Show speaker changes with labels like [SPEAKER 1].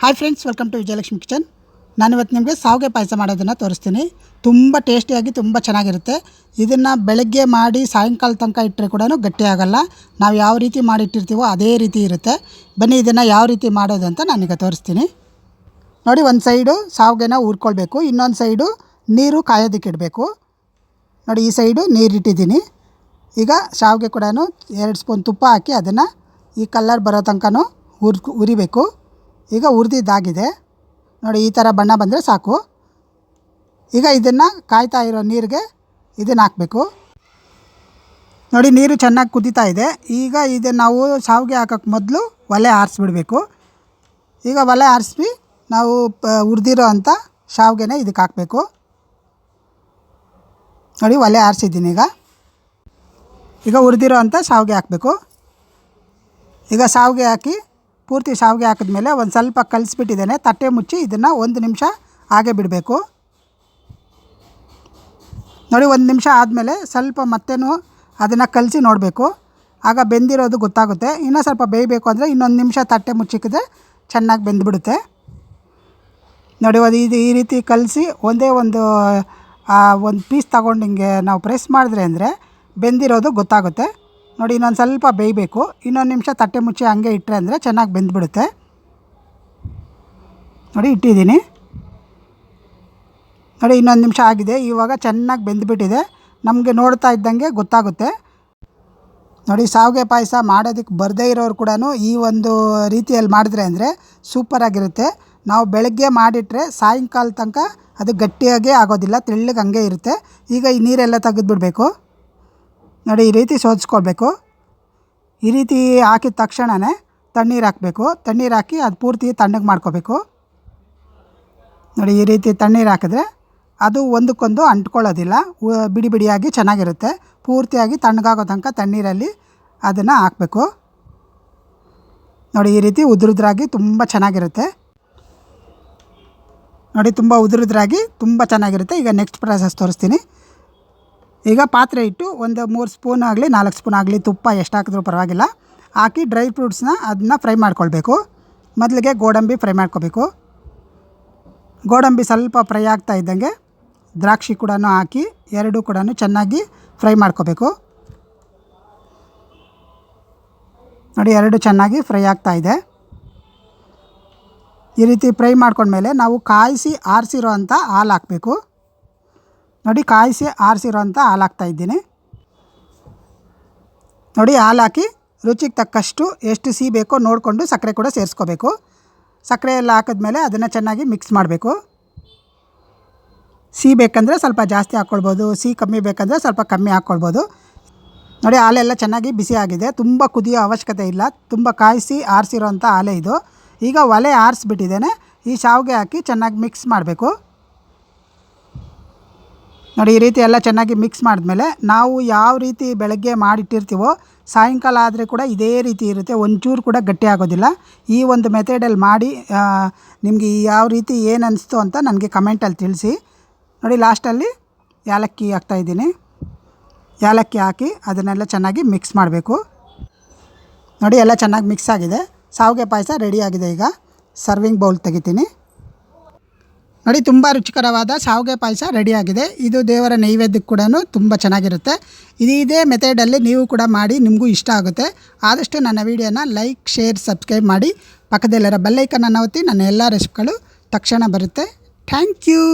[SPEAKER 1] Hi friends welcome to Vijayalakshmi kitchen ನಾನು ಇವತ್ತು ನಿಮಗೆ ಸಾವಿಗೆ ಪಾಯಸ ಮಾಡೋದನ್ನು ತೋರಿಸ್ತೀನಿ. ತುಂಬ ಟೇಸ್ಟಿಯಾಗಿ ತುಂಬ ಚೆನ್ನಾಗಿರುತ್ತೆ. ಇದನ್ನು ಬೆಳಗ್ಗೆ ಮಾಡಿ ಸಾಯಂಕಾಲ ತನಕ ಇಟ್ಟರೆ ಕೂಡ ಗಟ್ಟಿಯಾಗಲ್ಲ ನಾವು ಯಾವ ರೀತಿ ಮಾಡಿಟ್ಟಿರ್ತೀವೋ ಅದೇ ರೀತಿ ಇರುತ್ತೆ. ಬನ್ನಿ ಇದನ್ನು ಯಾವ ರೀತಿ ಮಾಡೋದು ಅಂತ ನಾನೀಗ ತೋರಿಸ್ತೀನಿ. ನೋಡಿ, ಒಂದು ಸೈಡು ಸಾವಿಗೆನ ಹುರ್ಕೊಳ್ಬೇಕು ಇನ್ನೊಂದು ಸೈಡು ನೀರು ಕಾಯೋದಕ್ಕೆ ಇಡಬೇಕು. ನೋಡಿ, ಈ ಸೈಡು ನೀರಿಟ್ಟಿದ್ದೀನಿ. ಈಗ ಶಾವಿಗೆ ಕೂಡ ಎರಡು ಸ್ಪೂನ್ ತುಪ್ಪ ಹಾಕಿ ಅದನ್ನು ಈ ಕಲ್ಲರ್ ಬರೋ ತನಕ ಹುರ್ ಹುರಿಬೇಕು ಈಗ ಉರಿದಿದ್ದಾಗಿದೆ. ನೋಡಿ, ಈ ಥರ ಬಣ್ಣ ಬಂದರೆ ಸಾಕು. ಈಗ ಇದನ್ನು ಕಾಯ್ತಾ ಇರೋ ನೀರಿಗೆ ಇದನ್ನು ಹಾಕಬೇಕು. ನೋಡಿ, ನೀರು ಚೆನ್ನಾಗಿ ಕುದೀತಾ ಇದೆ. ಈಗ ಇದು ನಾವು ಶಾವಿಗೆ ಹಾಕೋಕ್ಕೆ ಮೊದಲು ಒಲೆ ಆರಿಸ್ಬಿಡ್ಬೇಕು. ಈಗ ಒಲೆ ಆರಿಸಿ ನಾವು ಪ ಹುರಿದಿರೋ ಅಂಥ ಶಾವಿಗೆನ ಇದಕ್ಕೆ ಹಾಕಬೇಕು. ನೋಡಿ, ಒಲೆ ಆರಿಸಿದ್ದೀನಿ ಈಗ. ಈಗ ಉರಿದಿರೋ ಅಂಥ ಶಾವಿಗೆ ಹಾಕಬೇಕು. ಈಗ ಶಾವಿಗೆ ಹಾಕಿ ಪೂರ್ತಿ ಶಾವಿಗೆ ಹಾಕಿದ್ಮೇಲೆ ಒಂದು ಸ್ವಲ್ಪ ಕಲಿಸ್ಬಿಟ್ಟಿದ್ದೇನೆ. ತಟ್ಟೆ ಮುಚ್ಚಿ ಇದನ್ನು ಒಂದು ನಿಮಿಷ ಹಾಗೆ ಬಿಡಬೇಕು. ನೋಡಿ, ಒಂದು ನಿಮಿಷ ಆದಮೇಲೆ ಸ್ವಲ್ಪ ಮತ್ತೇನು ಅದನ್ನು ಕಲಸಿ ನೋಡಬೇಕು. ಆಗ ಬೆಂದಿರೋದು ಗೊತ್ತಾಗುತ್ತೆ. ಇನ್ನೂ ಸ್ವಲ್ಪ ಬೇಯಬೇಕು ಅಂದರೆ ಇನ್ನೊಂದು ನಿಮಿಷ ತಟ್ಟೆ ಮುಚ್ಚಿಕ್ಕಿದ್ರೆ ಚೆನ್ನಾಗಿ ಬೆಂದ್ಬಿಡುತ್ತೆ. ನೋಡಿ ಅದು ಇದು ಈ ರೀತಿ ಕಲಸಿ ಒಂದೇ ಒಂದು ಒಂದು ಪೀಸ್ ತಗೊಂಡು ಹಿಂಗೆ ನಾವು ಪ್ರೆಸ್ ಮಾಡಿದ್ರೆ ಅಂದರೆ ಬೆಂದಿರೋದು ಗೊತ್ತಾಗುತ್ತೆ. ನೋಡಿ, ಇನ್ನೊಂದು ಸ್ವಲ್ಪ ಬೇಯಬೇಕು. ಇನ್ನೊಂದು ನಿಮಿಷ ತಟ್ಟೆ ಮುಚ್ಚಿ ಹಂಗೆ ಇಟ್ಟರೆ ಅಂದರೆ ಚೆನ್ನಾಗಿ ಬೆಂದ್ಬಿಡುತ್ತೆ. ನೋಡಿ, ಇಟ್ಟಿದ್ದೀನಿ. ನೋಡಿ, ಇನ್ನೊಂದು ನಿಮಿಷ ಆಗಿದೆ. ಇವಾಗ ಚೆನ್ನಾಗಿ ಬೆಂದ್ಬಿಟ್ಟಿದೆ. ನಮಗೆ ನೋಡ್ತಾ ಇದ್ದಂಗೆ ಗೊತ್ತಾಗುತ್ತೆ. ನೋಡಿ ಶಾವಿಗೆ ಪಾಯಸ ಮಾಡೋದಕ್ಕೆ ಬರದೇ ಇರೋರು ಕೂಡ ಈ ಒಂದು ರೀತಿಯಲ್ಲಿ ಮಾಡಿದ್ರೆ ಅಂದರೆ ಸೂಪರಾಗಿರುತ್ತೆ. ನಾವು ಬೆಳಗ್ಗೆ ಮಾಡಿಟ್ರೆ ಸಾಯಂಕಾಲ ತನಕ ಅದು ಗಟ್ಟಿಯಾಗೇ ಆಗೋದಿಲ್ಲ, ತೆಳ್ಳಗೆ ಹಂಗೆ ಇರುತ್ತೆ. ಈಗ ಈ ನೀರೆಲ್ಲ ತೆಗೆದುಬಿಡ್ಬೇಕು. ನೋಡಿ, ಈ ರೀತಿ ಸೋದಿಸ್ಕೊಳ್ಬೇಕು. ಈ ರೀತಿ ಹಾಕಿದ ತಕ್ಷಣವೇ ತಣ್ಣೀರು ಹಾಕಬೇಕು. ತಣ್ಣೀರು ಹಾಕಿ ಅದು ಪೂರ್ತಿ ತಣ್ಣಗೆ ಮಾಡ್ಕೋಬೇಕು. ನೋಡಿ, ಈ ರೀತಿ ತಣ್ಣೀರು ಹಾಕಿದ್ರೆ ಅದು ಒಂದಕ್ಕೊಂದು ಅಂಟ್ಕೊಳ್ಳೋದಿಲ್ಲ. ಬಿಡಿ ಬಿಡಿಯಾಗಿ ಚೆನ್ನಾಗಿರುತ್ತೆ. ಪೂರ್ತಿಯಾಗಿ ತಣ್ಣಗಾಗೋ ತನಕ ತಣ್ಣೀರಲ್ಲಿ ಅದನ್ನು ಹಾಕಬೇಕು. ನೋಡಿ, ಈ ರೀತಿ ಉದುರುದ್ರಾಗಿ ತುಂಬ ಚೆನ್ನಾಗಿರುತ್ತೆ. ನೋಡಿ, ತುಂಬ ಉದುರುದ್ರಾಗಿ ತುಂಬ ಚೆನ್ನಾಗಿರುತ್ತೆ. ಈಗ ನೆಕ್ಸ್ಟ್ ಪ್ರಾಸೆಸ್ ತೋರಿಸ್ತೀನಿ. ಈಗ ಪಾತ್ರೆ ಇಟ್ಟು ಒಂದು ಮೂರು ಸ್ಪೂನ್ ಆಗಲಿ, ನಾಲ್ಕು ಸ್ಪೂನ್ ಆಗಲಿ ತುಪ್ಪ ಎಷ್ಟು ಹಾಕಿದ್ರೂ ಪರವಾಗಿಲ್ಲ. ಹಾಕಿ ಡ್ರೈ ಫ್ರೂಟ್ಸ್ನ ಅದನ್ನ ಫ್ರೈ ಮಾಡ್ಕೊಳ್ಬೇಕು. ಮೊದಲಿಗೆ ಗೋಡಂಬಿ ಫ್ರೈ ಮಾಡ್ಕೋಬೇಕು. ಗೋಡಂಬಿ ಸ್ವಲ್ಪ ಫ್ರೈ ಆಗ್ತಾ ಇದ್ದಂಗೆ ದ್ರಾಕ್ಷಿ ಕೂಡ ಹಾಕಿ, ಎರಡೂ ಕೂಡ ಚೆನ್ನಾಗಿ ಫ್ರೈ ಮಾಡ್ಕೋಬೇಕು. ನೋಡಿ, ಎರಡು ಚೆನ್ನಾಗಿ ಫ್ರೈ ಆಗ್ತಾ ಇದೆ. ಈ ರೀತಿ ಫ್ರೈ ಮಾಡ್ಕೊಂಡ್ಮೇಲೆ ನಾವು ಕಾಯಿಸಿ ಆರಿಸಿರೋ ಅಂಥ ಹಾಲು ಹಾಕಬೇಕು. ನೋಡಿ ಕಾಯಿಸಿ ಆರಿಸಿರೋ ಅಂಥ ಹಾಲು ಹಾಕ್ತಾ ಇದ್ದೀನಿ. ನೋಡಿ ಹಾಲು ಹಾಕಿ ರುಚಿಗೆ ತಕ್ಕಷ್ಟು ಎಷ್ಟು ಸಿಹಿ ಬೇಕೋ ನೋಡಿಕೊಂಡು ಸಕ್ಕರೆ ಕೂಡ ಸೇರಿಸ್ಕೋಬೇಕು. ಸಕ್ಕರೆ ಎಲ್ಲ ಹಾಕಿದ್ಮೇಲೆ ಅದನ್ನು ಚೆನ್ನಾಗಿ ಮಿಕ್ಸ್ ಮಾಡಬೇಕು. ಸಿಹಿ ಬೇಕಂದರೆ ಸ್ವಲ್ಪ ಜಾಸ್ತಿ ಹಾಕ್ಕೊಳ್ಬೋದು, ಸಿಹಿ ಕಮ್ಮಿ ಬೇಕಂದರೆ ಸ್ವಲ್ಪ ಕಮ್ಮಿ ಹಾಕ್ಕೊಳ್ಬೋದು. ನೋಡಿ ಹಾಲೆಲ್ಲ ಚೆನ್ನಾಗಿ ಬಿಸಿ ಆಗಿದೆ, ತುಂಬ ಕುದಿಯೋ ಅವಶ್ಯಕತೆ ಇಲ್ಲ, ತುಂಬ ಕಾಯಿಸಿ ಆರಿಸಿರೋ ಅಂಥ ಹಾಲೆ ಇದು. ಈಗ ಒಲೆ ಆರಿಸ್ಬಿಟ್ಟಿದ್ದೇನೆ, ಈ ಶಾವಿಗೆ ಹಾಕಿ ಚೆನ್ನಾಗಿ ಮಿಕ್ಸ್ ಮಾಡಬೇಕು. ನೋಡಿ, ಈ ರೀತಿ ಎಲ್ಲ ಚೆನ್ನಾಗಿ ಮಿಕ್ಸ್ ಮಾಡಿದ್ಮೇಲೆ ನಾವು ಯಾವ ರೀತಿ ಬೆಳಗ್ಗೆ ಮಾಡಿಟ್ಟಿರ್ತೀವೋ, ಸಾಯಂಕಾಲ ಆದರೆ ಕೂಡ ಇದೇ ರೀತಿ ಇರುತ್ತೆ. ಒಂಚೂರು ಕೂಡ ಗಟ್ಟಿ ಆಗೋದಿಲ್ಲ. ಈ ಒಂದು ಮೆಥಡಲ್ಲಿ ಮಾಡಿ ನಿಮಗೆ ಯಾವ ರೀತಿ ಏನು ಅನಿಸ್ತು ಅಂತ ನನಗೆ ಕಮೆಂಟಲ್ಲಿ ತಿಳಿಸಿ. ನೋಡಿ ಲಾಸ್ಟಲ್ಲಿ ಯಾಲಕ್ಕಿ ಹಾಕ್ತಾಯಿದ್ದೀನಿ ಯಾಲಕ್ಕಿ ಹಾಕಿ ಅದನ್ನೆಲ್ಲ ಚೆನ್ನಾಗಿ ಮಿಕ್ಸ್ ಮಾಡಬೇಕು. ನೋಡಿ, ಎಲ್ಲ ಚೆನ್ನಾಗಿ ಮಿಕ್ಸ್ ಆಗಿದೆ. ಸಾವಿಗೆ ಪಾಯಸ ರೆಡಿಯಾಗಿದೆ ಈಗ. ಸರ್ವಿಂಗ್ ಬೌಲ್ ತೆಗಿತೀನಿ. ನೋಡಿ, ತುಂಬ ರುಚಿಕರವಾದ ಶಾವಿಗೆ ಪಾಯಸ ರೆಡಿಯಾಗಿದೆ. ಇದು ದೇವರ ನೈವೇದ್ಯಕ್ಕೆ ಕೂಡ ತುಂಬ ಚೆನ್ನಾಗಿರುತ್ತೆ. ಇದು ಮೆಥಡಲ್ಲಿ ನೀವು ಕೂಡ ಮಾಡಿ, ನಿಮಗೂ ಇಷ್ಟ ಆಗುತ್ತೆ. ಆದಷ್ಟು ನನ್ನ ವೀಡಿಯೋನ ಲೈಕ್, ಶೇರ್, ಸಬ್ಸ್ಕ್ರೈಬ್ ಮಾಡಿ. ಪಕ್ಕದಲ್ಲಿರೋ ಬೆಲ್ಲೈಕನ್ನು ಒತ್ತಿ, ನನ್ನ ಎಲ್ಲ ರೆಸಿಪಿಗಳು ತಕ್ಷಣ ಬರುತ್ತೆ. Thank you!